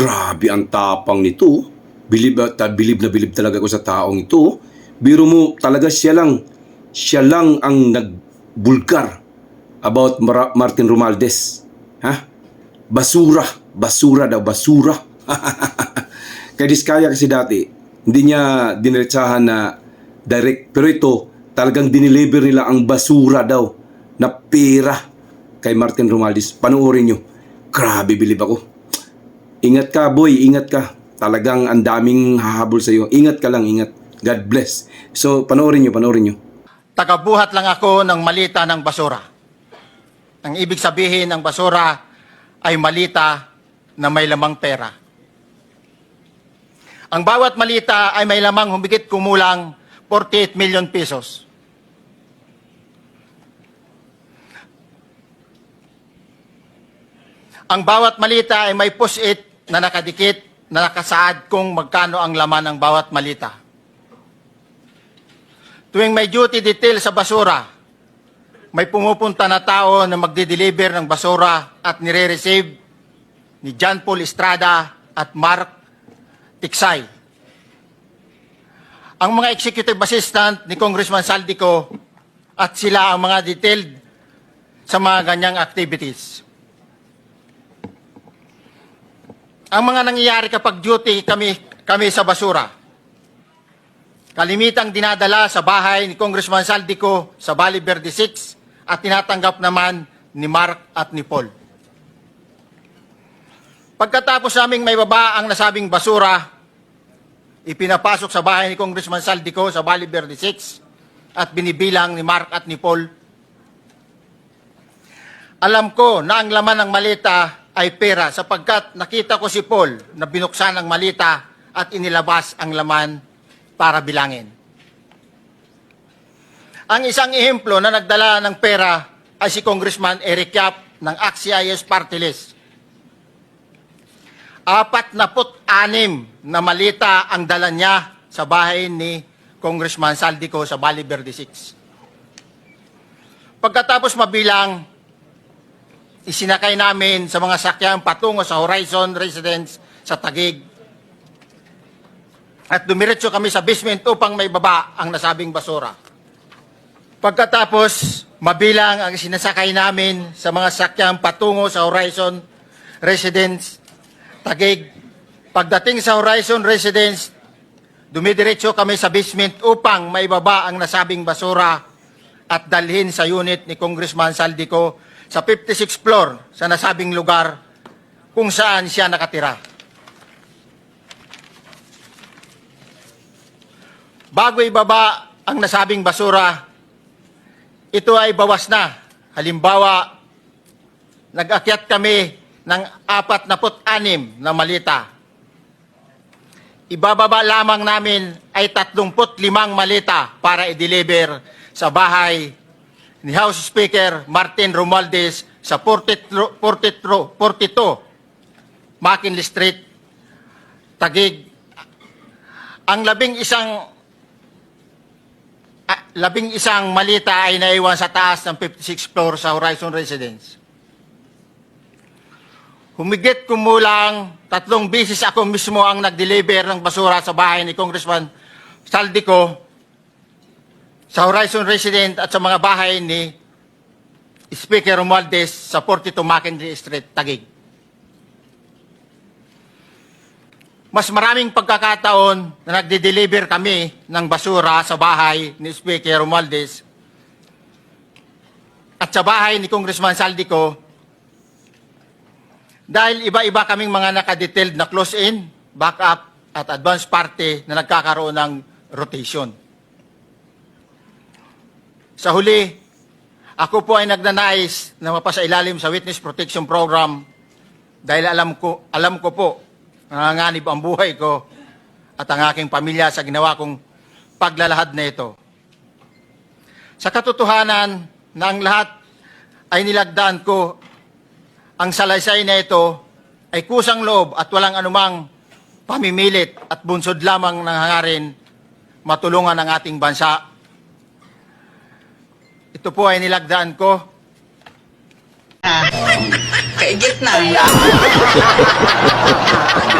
Grabe ang tapang nito. Bilib, ta, bilib na bilib talaga ako sa taong ito. Biro mo, talaga siya lang, siya lang ang nagbulgar about Mara- Martin Romualdez. Ha? Basura. Basura daw, basura. Kay Diskaya kasi dati, hindi niya diniretsahan na direct. Pero ito, talagang dineliver nila ang basura daw na pera kay Martin Romualdez. Panoorin nyo. Grabe, bilib ako. Ingat ka, boy. Ingat ka. Talagang ang daming hahabol sa'yo. Ingat ka lang, ingat. God bless. So, panoorin nyo, panoorin nyo. Tagabuhat lang ako ng malita ng basura. Ang ibig sabihin ng basura ay malita na may lamang pera. Ang bawat malita ay may lamang humigit kumulang 48 million pesos. Ang bawat malita ay may push-it na nakadikit na nakasaad kung magkano ang laman ng bawat malita. Tuwing may duty detail sa basura, may pumupunta na tao na magde-deliver ng basura at nire-receive ni John Paul Estrada at Mark Tiksay. Ang mga executive assistant ni Congressman Saldico at sila ang mga detailed sa mga ganyang activities. Ang mga nangyayari kapag duty kami, kami sa basura, Kalimitang dinadala sa bahay ni Congressman Saldico sa Bali Verde 6 at tinatanggap naman ni Mark at ni Paul. Pagkatapos naming may baba ang nasabing basura, ipinapasok sa bahay ni Congressman Saldico sa Bali Verde 6 at binibilang ni Mark at ni Paul. Alam ko na ang laman ng malita ay pera sapagkat nakita ko si Paul na binuksan ang malita at inilabas ang laman para bilangin. Ang isang ehemplo na nagdala ng pera ay si Congressman Eric Yap ng AXIS Party List. Apat na put anim na malita ang dala niya sa bahay ni Congressman Saldico sa Bali Verde 6. Pagkatapos mabilang, isinakay namin sa mga sakyan patungo sa Horizon Residence sa Tagig at dumiretso kami sa basement upang may baba ang nasabing basura. Pagkatapos, mabilang ang sinasakay namin sa mga sakyang patungo sa Horizon Residence Tagig. Pagdating sa Horizon Residence, dumidiretso kami sa basement upang may baba ang nasabing basura at dalhin sa unit ni Congressman Saldico sa 56th floor sa nasabing lugar kung saan siya nakatira. Bago ibaba ang nasabing basura, ito ay bawas na. Halimbawa, nag-akyat kami ng 46 na malita. Ibababa lamang namin ay 35 malita para i-deliver sa bahay ni House Speaker Martin Romualdez sa 42, 42, 42 McKinley Street, Tagig. Ang labing isang Ah, labing isang malita ay naiwan sa taas ng 56th floor sa Horizon Residence. Humigit kumulang tatlong bisis ako mismo ang nag-deliver ng basura sa bahay ni Congressman Saldico sa Horizon Residence at sa mga bahay ni Speaker Romualdez sa 42 Mackenzie Street, Taguig. Mas maraming pagkakataon na nagde-deliver kami ng basura sa bahay ni Speaker Romualdez at sa bahay ni Congressman Saldico dahil iba-iba kaming mga nakadetailed na close-in, backup at advance party na nagkakaroon ng rotation. Sa huli, ako po ay nagnanais na mapasailalim sa Witness Protection Program dahil alam ko, alam ko po nanganganib ang buhay ko at ang aking pamilya sa ginawa kong paglalahad na ito. Sa katotohanan na ang lahat ay nilagdaan ko, ang salaysay na ito ay kusang loob at walang anumang pamimilit at bunsod lamang ng hangarin matulungan ang ating bansa. Ito po ay nilagdaan ko Kaigit na.